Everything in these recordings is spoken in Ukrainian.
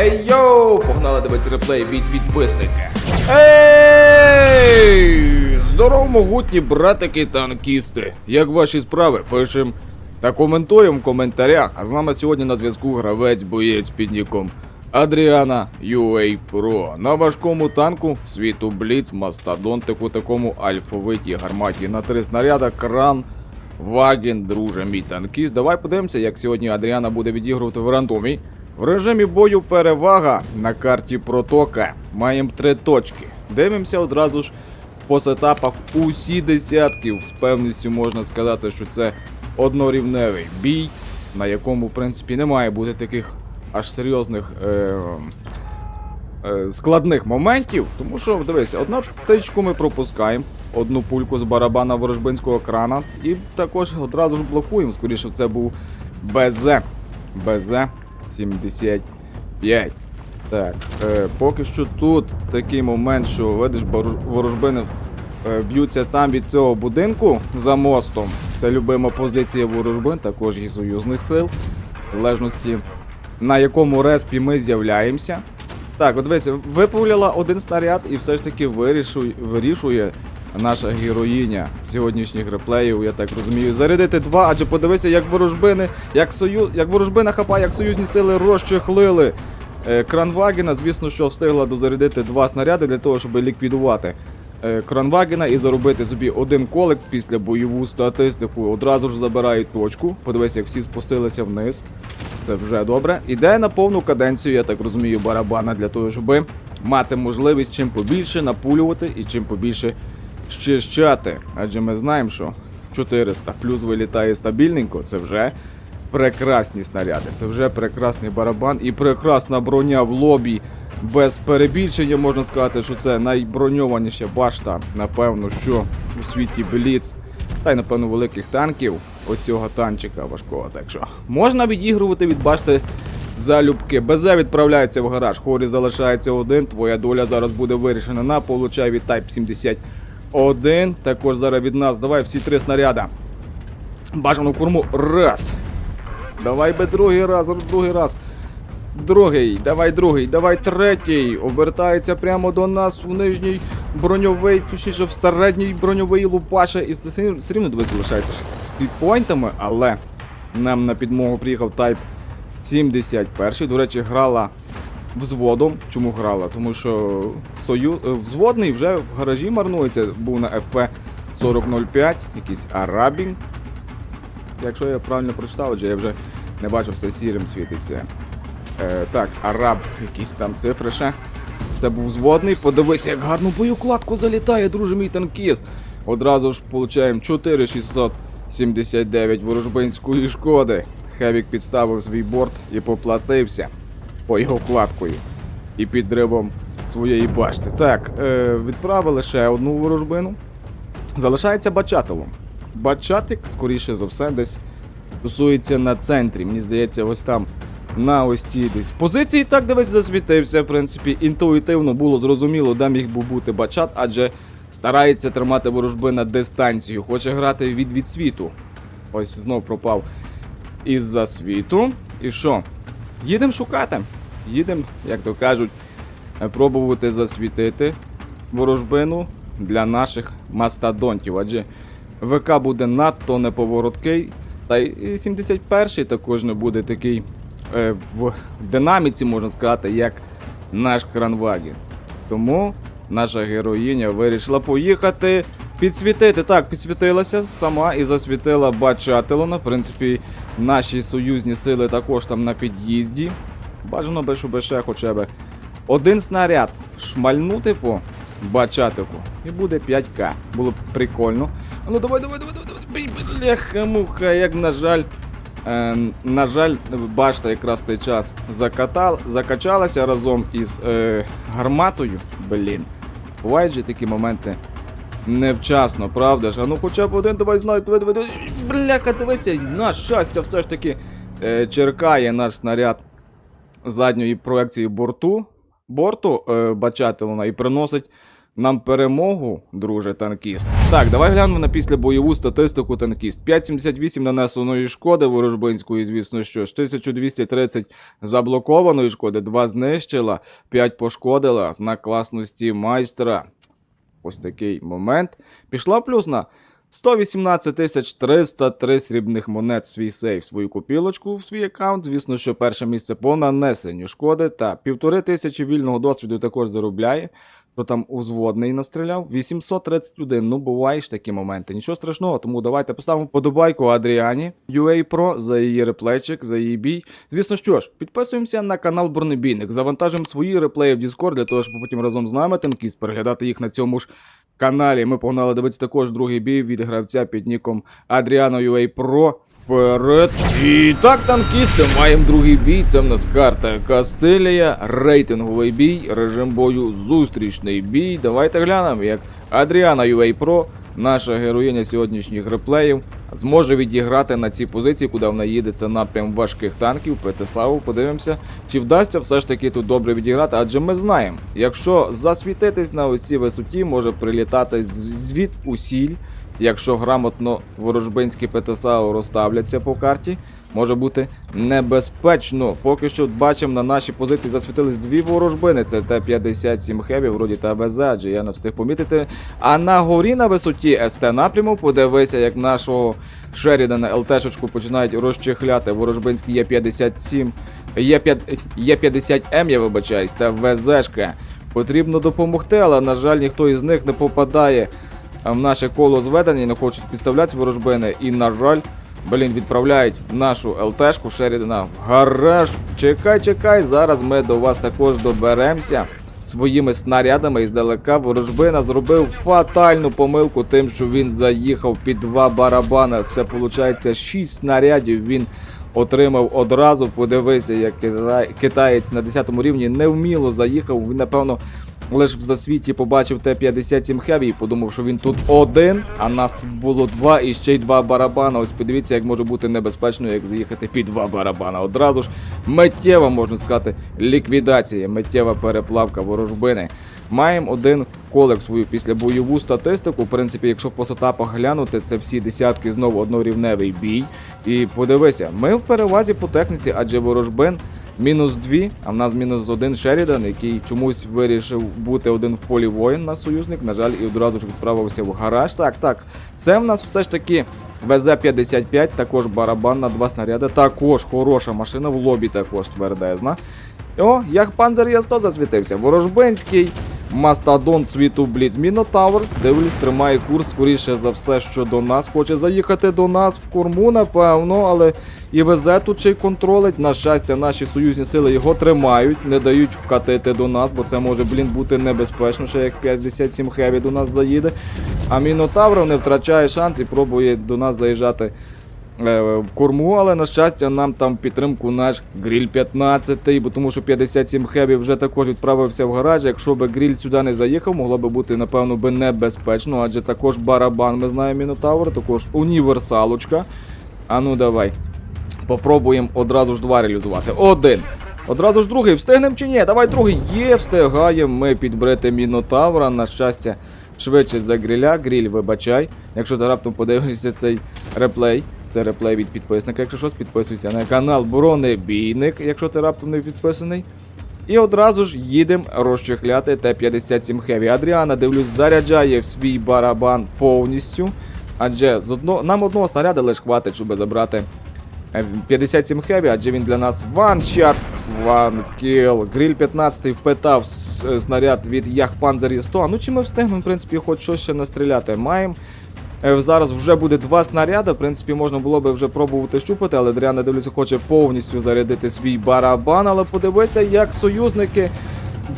Ей йоу! Погнали дивитися реплей від підписника. Ей! Здорово, могутні братики танкісти. Як ваші справи? Пишем та коментуємо в коментарях. А з нами сьогодні на зв'язку гравець боєць під ніком Адріана UA Pro. На важкому танку світу Бліц, мастодонтику такому альфовитій гарматі на три снаряда, кран. Ваген, друже, мій танкіст. Давай подивимося, як сьогодні Адріана буде відігрувати в рандомі. В режимі бою перевага на карті протока. Маємо три точки. Дивимося одразу ж по сетапах усі десятки. З певністю можна сказати, що це однорівневий бій, на якому, в принципі, не має бути таких аж серйозних. Е- е, складних моментів, тому що дивись, одну тичку ми пропускаємо, одну пульку з барабана ворожбинського крана, і також одразу ж блокуємо. Скоріше це був БЗ. БЗ 75. Так, е, поки що тут такий момент, що видиш, ворожбини е, б'ються там від цього будинку за мостом. Це любима позиція ворожбин, також і союзних сил, в залежності на якому респі ми з'являємося. Так, от дивися, випуляла один снаряд і все ж таки вирішує, вирішує наша героїня сьогоднішніх реплеїв, я так розумію. Зарядити два, адже подивися, як ворожбини, як сою, як ворожбина хапа, як союзні сили розчехлили. Е, Кранвагена, звісно, що встигла дозарядити два снаряди для того, щоб ліквідувати е, Кранвагена і заробити собі один колик після бойову статистику. Одразу ж забирає точку. Подивися, як всі спустилися вниз. Це вже добре. Іде на повну каденцію, я так розумію, барабана для того, щоб мати можливість чим побільше напулювати і чим побільше щищати. Адже ми знаємо, що 400 плюс вилітає стабільненько, це вже прекрасні снаряди, це вже прекрасний барабан і прекрасна броня в лобі. Без перебільшення можна сказати, що це найброньованіша башта, напевно, що у світі Бліц та й напевно великих танків. Ось цього танчика важкого. Так що можна відігрувати від башти залюбки. Безе відправляється в гараж. Хорі залишається один. Твоя доля зараз буде вирішена на получай від Type 71. Також зараз від нас. Давай всі три снаряда. Бажану корму. Раз. Давай би другий раз, другий раз. Другий, давай другий, давай третій. Обертається прямо до нас у нижній броньовий, точніше в середній броньовий лупаше. І це все рівно дивись залишається щось під поінтами, але нам на підмогу приїхав Type 71. До речі, грала взводом. Чому грала? Тому що сою... е, взводний вже в гаражі марнується, був на FF 4005, якийсь арабінг. Якщо я правильно прочитав, адже я вже не бачив, все сірим світиться. Е, так, араб, якісь там цифри ще. Це був зводний. Подивися, як гарно боєкладку залітає, друже мій танкіст. Одразу ж получаємо 4679 ворожбинської шкоди. Хевік підставив свій борт і поплатився по його вкладкою і підривом своєї башти. Так, е, відправили ще одну ворожбину. Залишається бачателом. Бачатик, скоріше за все, десь тусується на центрі. Мені здається, ось там на ось цій десь. Позиції так дивись засвітився. В принципі, інтуїтивно було зрозуміло, де міг би бути бачат, адже старається тримати ворожби на дистанцію, хоче грати від від світу. Ось знов пропав із-за світу. І що? Їдемо шукати. Їдемо, як то кажуть, е, пробувати засвітити ворожбину для наших мастодонтів. Адже ВК буде надто неповороткий. Та й 71-й також не буде такий е, в динаміці, можна сказати, як наш кранваген. Тому наша героїня вирішила поїхати підсвітити. Так, підсвітилася сама і засвітила бачателона. В принципі, наші союзні сили також там на під'їзді. Бажано би, щоб ще хоча б один снаряд шмальнути по бачатику. І буде 5К. Було б прикольно. Ну давай, давай, давай, давай, давай. Бляха муха, як на жаль. Е, на жаль, башта якраз той час закатал, закачалася разом із е, гарматою. Блін. Бувають же такі моменти невчасно, правда ж? А ну хоча б один, давай знай, давай, давай, давай. Бляха, дивися, на щастя, все ж таки е, черкає наш снаряд задньої проекції борту, борту е, бачателона і приносить нам перемогу, друже танкіст. Так, давай глянемо на післябойову статистику танкіст. 5,78 нанесеної шкоди ворожбинської, звісно що ж, 1230 заблокованої шкоди, 2 знищила, 5 пошкодила, знак класності майстра. Ось такий момент. Пішла плюс на 118 тисяч 303 срібних монет в свій сейф, свою копілочку в свій аккаунт. Звісно, що перше місце по нанесенню шкоди та півтори тисячі вільного досвіду також заробляє. Хто там узводний настріляв? 831. Ну, бувають ж такі моменти. Нічого страшного, тому давайте поставимо подобайку Адріані UA Pro за її реплейчик, за її бій. Звісно що ж, підписуємося на канал Бронебійник, завантажимо свої реплеї в Discord для того, щоб потім разом з нами танкіст переглядати їх на цьому ж каналі. Ми погнали дивитися також другий бій від гравця під ніком Адріано UA Pro. Вперед. І так, танкісти, маємо другий бій. Це в нас карта Кастилія, рейтинговий бій, режим бою, зустрічний бій. Давайте глянемо, як Адріана UA Pro, наша героїня сьогоднішніх реплеїв, зможе відіграти на цій позиції, куди вона їде. Це напрям важких танків, Петесаву. Подивимося, чи вдасться все ж таки тут добре відіграти. Адже ми знаємо, якщо засвітитись на ось цій висоті, може прилітати звід усіль. Якщо грамотно ворожбинські ПТСАУ розставляться по карті, може бути небезпечно. Поки що бачимо на нашій позиції засвітились дві ворожбини. Це Т-57 Хеві, вроді та ВЗ, адже я не встиг помітити. А на горі на висоті СТ напряму подивися, як нашого Шерідана ЛТшечку починають розчехляти. Ворожбинський Є-57, Є-5 Є-50М, я вибачаюсь, та ВЗшка. Потрібно допомогти, але, на жаль, ніхто із них не попадає в наше коло зведення і не хочуть підставляти ворожбини. І, на жаль, блін, відправляють нашу ЛТшку Шерідана в гараж. Чекай, чекай, зараз ми до вас також доберемося. Своїми снарядами іздалека ворожбина зробив фатальну помилку тим, що він заїхав під два барабана. Це виходить 6 снарядів. Він отримав одразу. Подивися, як китаєць на 10 рівні невміло заїхав. Він, напевно, лише в засвіті побачив Т-57 Heavy і подумав, що він тут один, а нас тут було два і ще й два барабана. Ось подивіться, як може бути небезпечно, як заїхати під два барабана. Одразу ж миттєва, можна сказати, ліквідація, миттєва переплавка ворожбини. Маємо один колек свою після бойову статистику. В принципі, якщо по сетапах глянути, це всі десятки знову однорівневий бій. І подивися, ми в перевазі по техніці, адже ворожбин мінус 2, а в нас мінус один Шерідан, який чомусь вирішив бути один в полі воїн на союзник. На жаль, і одразу ж відправився в гараж. Так, так. Це в нас все ж таки ВЗ-55, також барабан на два снаряди. Також хороша машина в лобі, також твердезна. О, як панзер Є100 засвітився. Ворожбинський, мастодон світу Бліц Мінотавр. Дивлюсь, тримає курс, скоріше за все, що до нас. Хоче заїхати до нас в корму, напевно, але і везе тут й контролить. На щастя, наші союзні сили його тримають, не дають вкатити до нас, бо це може, блін, бути небезпечно, ще як 57 Хеві до нас заїде. А Мінотавр не втрачає шанс і пробує до нас заїжджати в корму, але на щастя, нам там підтримку наш гріль 15, бо тому що 57 хеві вже також відправився в гараж. Якщо би гріль сюди не заїхав, могло би бути, напевно, би небезпечно, адже також барабан, ми знаємо Мінотавр, також універсалочка. А ну давай. Попробуємо одразу ж два реалізувати. Один. Одразу ж другий. Встигнемо чи ні? Давай другий. Є, встигаємо ми підбрити Мінотавра. На щастя, швидше за гриля. Гріль, вибачай. Якщо ти раптом подивишся цей реплей. Це реплей від підписника. Якщо щось, підписуйся на канал Бронебійник, якщо ти раптом не підписаний. І одразу ж їдемо розчехляти Т-57 Heavy. Адріана, дивлюсь, заряджає свій барабан повністю. Адже з одно... нам одного снаряда лише хватить, щоб забрати е, 57 Heavy, адже він для нас ванчат. Ван кіл. Гриль 15 впитав е, снаряд від Яхпанзер 100. Ну чи ми встигнемо, в принципі, хоч щось ще настріляти. Маємо. Е, Зараз вже буде два снаряди. В принципі, можна було би вже пробувати щупати, але Дріана дивлюся, хоче повністю зарядити свій барабан. Але подивися, як союзники.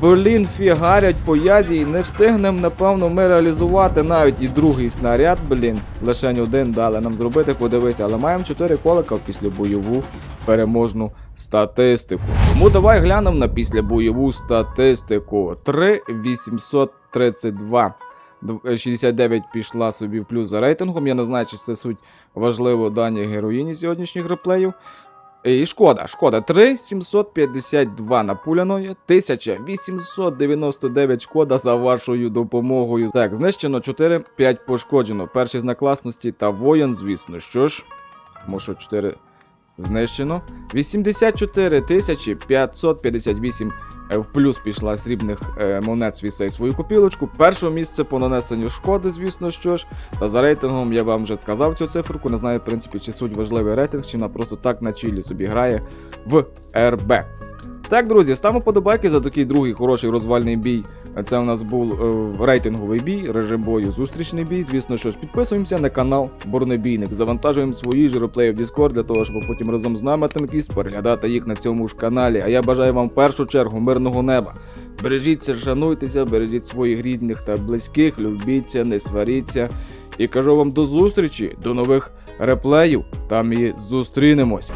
Блін, фігарять по язі і не встигнемо, напевно, ми реалізувати навіть і другий снаряд, блін. Лише один дали нам зробити, подивися, але маємо 4 колика в післябойову переможну статистику. Тому давай глянемо на післябойову статистику. 3832. Дв- 69 пішла собі в плюс за рейтингом. Я не знаю, чи це суть важливо дані героїні сьогоднішніх реплеїв. І шкода, шкода, 3752 напуляної, 1899 шкода за вашою допомогою. Так, знищено 4, 5 пошкоджено. Перший знак класності та воїн, звісно. Що ж, тому що 4 знищено. 84 тисячі 558 е, в плюс пішла срібних е, монет з вісей свою копілочку. Перше місце по нанесенню шкоди, звісно, що ж. Та за рейтингом я вам вже сказав цю циферку. Не знаю, в принципі, чи суть важливий рейтинг, чи вона просто так на чилі собі грає в РБ. Так, друзі, ставимо подобайки за такий другий хороший розвальний бій. Це у нас був е, рейтинговий бій, режим бою, зустрічний бій. Звісно, що ж, підписуємося на канал Борнебійник. Завантажуємо свої ж реплеї в Discord для того, щоб потім разом з нами танкіст переглядати їх на цьому ж каналі. А я бажаю вам в першу чергу мирного неба. Бережіться, шануйтеся, бережіть своїх рідних та близьких, любіться, не сваріться. І кажу вам до зустрічі, до нових реплеїв. Там і зустрінемось.